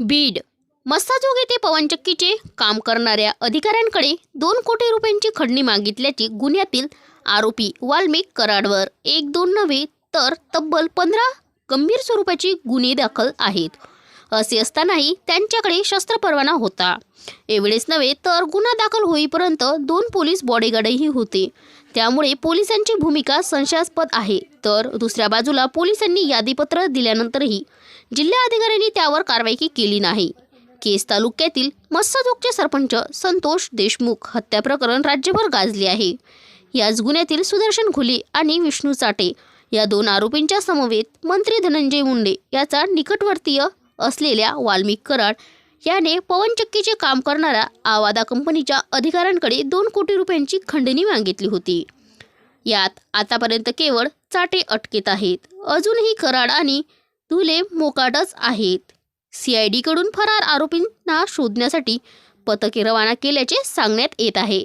बीड. मस्साजोग येथे पवनचक्कीचे काम करणाऱ्या अधिकाऱ्यांकडे दोन कोटी रुपयांची खंडणी मागितल्याची गुन्ह्यातील आरोपी वाल्मिक कराडवर एक दोन नव्हे तर तब्बल पंधरा गंभीर स्वरूपाची गुन्हे दाखल आहेत. असे असतानाही त्यांच्याकडे शस्त्र परवाना होता. एवढेच नव्हे तर गुन्हा दाखल होईपर्यंत दोन पोलीस बॉडीगार्डही होते. त्यामुळे पोलिसांची भूमिका संशयास्पद आहे. तर दुसऱ्या बाजूला पोलिसांनी यादीपत्र दिल्यानंतरही जिल्हा अधिकाऱ्यांनी त्यावर कारवाई केली नाही. केस तालुक्यातील मस्साजोगचे सरपंच संतोष देशमुख हत्या प्रकरण राज्यभर गाजले आहे. याच गुन्ह्यातील सुदर्शन खुले आणि विष्णू चाटे या दोन आरोपींच्या समवेत मंत्री धनंजय मुंडे याचा निकटवर्तीय असलेल्या वाल्मिक कराड याने पवनचक्कीचे काम करणाऱ्या आवादा कंपनीच्या अधिकाऱ्यांकडे दोन कोटी रुपयांची खंडणी मागितली होती. यात आतापर्यंत केवळ चाटे अटकेत आहेत. अजूनही कराड आणि धुले मोकाटच आहेत. सी आय डीकडून फरार आरोपींना शोधण्यासाठी पथके रवाना केल्याचे सांगण्यात येत आहे.